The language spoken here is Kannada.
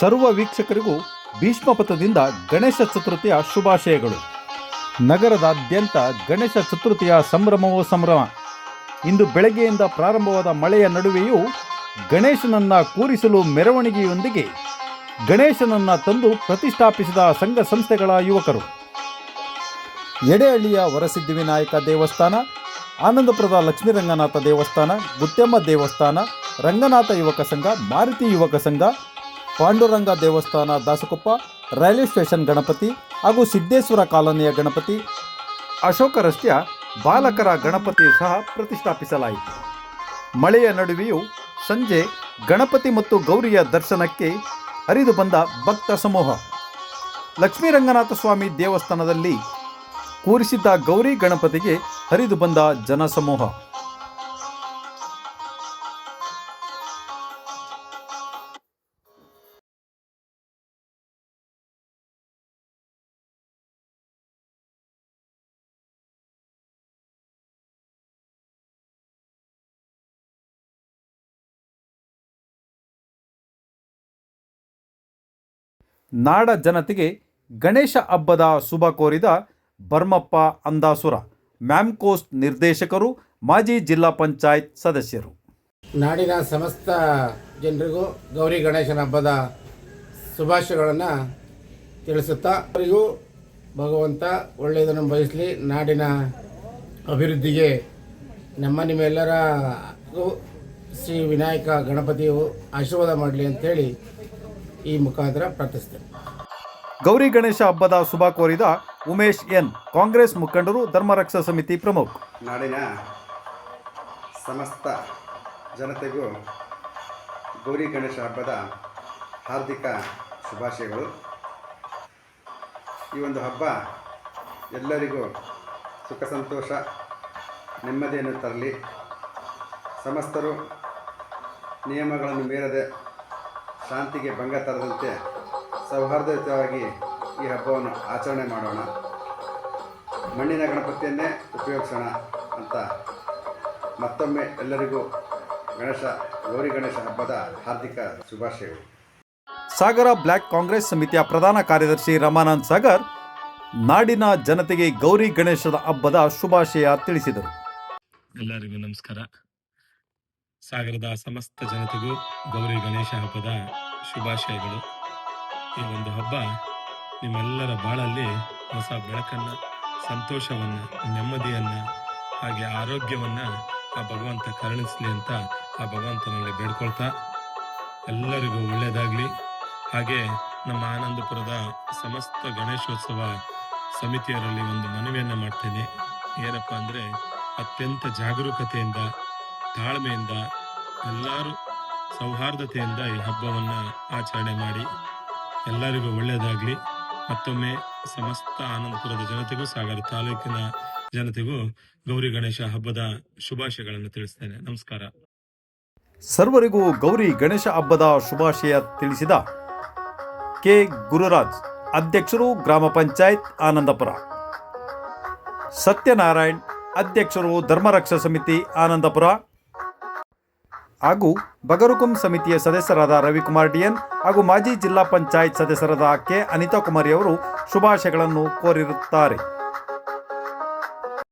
ಸರ್ವ ವೀಕ್ಷಕರಿಗೂ ಭೀಷ್ಮಪಥದಿಂದ ಗಣೇಶ ಚತುರ್ಥಿಯ ಶುಭಾಶಯಗಳು. ನಗರದಾದ್ಯಂತ ಗಣೇಶ ಚತುರ್ಥಿಯ ಸಂಭ್ರಮವೋ ಸಂಭ್ರಮ. ಇಂದು ಬೆಳಗ್ಗೆಯಿಂದ ಪ್ರಾರಂಭವಾದ ಮಳೆಯ ನಡುವೆಯೂ ಗಣೇಶನನ್ನ ಕೂರಿಸಲು ಮೆರವಣಿಗೆಯೊಂದಿಗೆ ಗಣೇಶನನ್ನ ತಂದು ಪ್ರತಿಷ್ಠಾಪಿಸಿದ ಸಂಘ ಸಂಸ್ಥೆಗಳ ಯುವಕರು. ಎಡೆಹಳ್ಳಿಯ ವರಸಿದ್ಧಿವಿನಾಯಕ ದೇವಸ್ಥಾನ, ಆನಂದಪುರದ ಲಕ್ಷ್ಮೀರಂಗನಾಥ ದೇವಸ್ಥಾನ, ಗುತ್ತೆಮ್ಮ ದೇವಸ್ಥಾನ, ರಂಗನಾಥ ಯುವಕ ಸಂಘ, ಮಾರುತಿ ಯುವಕ ಸಂಘ ಪಾಂಡುರಂಗ ದೇವಸ್ಥಾನ ದಾಸಕೊಪ್ಪ, ರೈಲ್ವೆ ಸ್ಟೇಷನ್ ಗಣಪತಿ ಹಾಗೂ ಸಿದ್ದೇಶ್ವರ ಕಾಲೋನಿಯ ಗಣಪತಿ ಅಶೋಕ ರಸ್ತೆಯ ಬಾಲಕರ ಗಣಪತಿ ಸಹ ಪ್ರತಿಷ್ಠಾಪಿಸಲಾಯಿತು. ಮಳೆಯ ನಡುವೆಯೂ ಸಂಜೆ ಗಣಪತಿ ಮತ್ತು ಗೌರಿಯ ದರ್ಶನಕ್ಕೆ ಹರಿದು ಬಂದ ಭಕ್ತ ಸಮೂಹ. ಲಕ್ಷ್ಮೀರಂಗನಾಥ ಸ್ವಾಮಿ ದೇವಸ್ಥಾನದಲ್ಲಿ ಕೂರಿಸಿದ್ದ ಗೌರಿ ಗಣಪತಿಗೆ ಹರಿದು ಬಂದ ಜನಸಮೂಹ ನಾಡ ಜನತೆಗೆ ಗಣೇಶ ಹಬ್ಬದ ಶುಭ ಕೋರಿದ ಬರ್ಮಪ್ಪ ಅಂದಾಸುರ ಮ್ಯಾಮ್ಕೋಸ್ಟ್ ನಿರ್ದೇಶಕರು, ಮಾಜಿ ಜಿಲ್ಲಾ ಪಂಚಾಯತ್ ಸದಸ್ಯರು. ನಾಡಿನ ಸಮಸ್ತ ಜನರಿಗೂ ಗೌರಿ ಗಣೇಶನ ಹಬ್ಬದ ಶುಭಾಶಯಗಳನ್ನು ತಿಳಿಸುತ್ತಾ ಅವರಿಗೂ ಭಗವಂತ ಒಳ್ಳೆಯದನ್ನು ಬಯಸಲಿ ನಾಡಿನ ಅಭಿವೃದ್ಧಿಗೆ ನಮ್ಮ ನಿಮ್ಮೆಲ್ಲರಿಗೂ ಶ್ರೀ ವಿನಾಯಕ ಗಣಪತಿಯು ಆಶೀರ್ವಾದ ಮಾಡಲಿ ಅಂತೇಳಿ ಈ ಮುಖಾಂತರ ಪ್ರಾರ್ಥಿಸ್ತೇನೆ. ಗೌರಿ ಗಣೇಶ ಹಬ್ಬದ ಶುಭ ಕೋರಿದ ಉಮೇಶ್ ಎನ್ ಕಾಂಗ್ರೆಸ್ ಮುಖಂಡರು ಧರ್ಮರಕ್ಷಾ ಸಮಿತಿ ಪ್ರಮುಖ. ನಾಡಿನ ಸಮಸ್ತ ಜನತೆಗೂ ಗೌರಿ ಗಣೇಶ ಹಬ್ಬದ ಹಾರ್ದಿಕ ಶುಭಾಶಯಗಳು. ಈ ಒಂದು ಹಬ್ಬ ಎಲ್ಲರಿಗೂ ಸುಖ ಸಂತೋಷ ನೆಮ್ಮದಿಯನ್ನು ತರಲಿ. ಸಮಸ್ತರು ನಿಯಮಗಳನ್ನು ಮೀರದೆ ಶಾಂತಿಗೆ ಭಂಗ ತರದಂತೆ ಸೌಹಾರ್ದಯುತವಾಗಿ ಈ ಹಬ್ಬವನ್ನು ಆಚರಣೆ ಮಾಡೋಣ. ಮಣ್ಣಿನ ಗಣಪತಿಯನ್ನೇ ಉಪಯೋಗಿಸೋಣ ಅಂತ ಮತ್ತೊಮ್ಮೆ ಎಲ್ಲರಿಗೂ ಗಣೇಶ ಗೌರಿ ಗಣೇಶ ಹಬ್ಬದ ಹಾರ್ದಿಕ ಶುಭಾಶಯಗಳು. ಸಾಗರ ಬ್ಲ್ಯಾಕ್ ಕಾಂಗ್ರೆಸ್ ಸಮಿತಿಯ ಪ್ರಧಾನ ಕಾರ್ಯದರ್ಶಿ ರಮಾನಂದ್ ಸಾಗರ್ ನಾಡಿನ ಜನತೆಗೆ ಗೌರಿ ಗಣೇಶದ ಹಬ್ಬದ ಶುಭಾಶಯ ತಿಳಿಸಿದರು. ಎಲ್ಲರಿಗೂ ನಮಸ್ಕಾರ. ಸಾಗರದ ಸಮಸ್ತ ಜನತೆಗೂ ಗೌರಿ ಗಣೇಶ ಹಬ್ಬದ ಶುಭಾಶಯಗಳು. ಈ ಒಂದು ಹಬ್ಬ ನಿಮ್ಮೆಲ್ಲರ ಬಾಳಲ್ಲಿ ಹೊಸ ಬೆಳಕನ್ನ, ಸಂತೋಷವನ್ನ, ನೆಮ್ಮದಿಯನ್ನ, ಹಾಗೆ ಆರೋಗ್ಯವನ್ನ ಆ ಭಗವಂತ ಕರುಣಿಸಲಿ ಅಂತ ಆ ಭಗವಂತನಲ್ಲಿ ಬೇಡ್ಕೊಳ್ತಾ ಎಲ್ಲರಿಗೂ ಒಳ್ಳೆಯದಾಗಲಿ ಹಾಗೆ ನಮ್ಮ ಆನಂದಪುರದ ಸಮಸ್ತ ಗಣೇಶೋತ್ಸವ ಸಮಿತಿಯರಲ್ಲಿ ಒಂದು ಮನವಿಯನ್ನು ಮಾಡ್ತೇನೆ. ಏನಪ್ಪ ಅಂದರೆ ಅತ್ಯಂತ ಜಾಗರೂಕತೆಯಿಂದ ತಾಳ್ಮೆಯಿಂದ, ಎಲ್ಲರೂ ಸೌಹಾರ್ದತೆಯಿಂದ ಈ ಹಬ್ಬವನ್ನು ಆಚರಣೆ ಮಾಡಿ, ಎಲ್ಲರಿಗೂ ಒಳ್ಳೆಯದಾಗಲಿ. ಮತ್ತೊಮ್ಮೆ ಸಮಸ್ತ ಆನಂದಪುರದ ಜನತೆಗೂ, ಸಾಗರ ತಾಲೂಕಿನ ಜನತೆಗೂ ಗೌರಿ ಗಣೇಶ ಹಬ್ಬದ ಶುಭಾಶಯಗಳನ್ನು ತಿಳಿಸ್ತೇನೆ. ನಮಸ್ಕಾರ. ಸರ್ವರಿಗೂ ಗೌರಿ ಗಣೇಶ ಹಬ್ಬದ ಶುಭಾಶಯ ತಿಳಿಸಿದ ಕೆ. ಗುರುರಾಜ್, ಅಧ್ಯಕ್ಷರು ಗ್ರಾಮ ಪಂಚಾಯತ್ ಆನಂದಪುರ. ಸತ್ಯನಾರಾಯಣ್, ಅಧ್ಯಕ್ಷರು ಧರ್ಮರಕ್ಷಾ ಸಮಿತಿ ಆನಂದಪುರ. ಹಾಗೂ ಬಗರುಕುಂ ಸಮಿತಿಯ ಸದಸ್ಯರಾದ ರವಿಕುಮಾರ್ ಡಿಎನ್ ಹಾಗೂ ಮಾಜಿ ಜಿಲ್ಲಾ ಪಂಚಾಯತ್ ಸದಸ್ಯರಾದ ಕೆ ಅನಿತಾ ಕುಮಾರಿ ಅವರು ಶುಭಾಶಯಗಳನ್ನು ಕೋರಿರುತ್ತಾರೆ.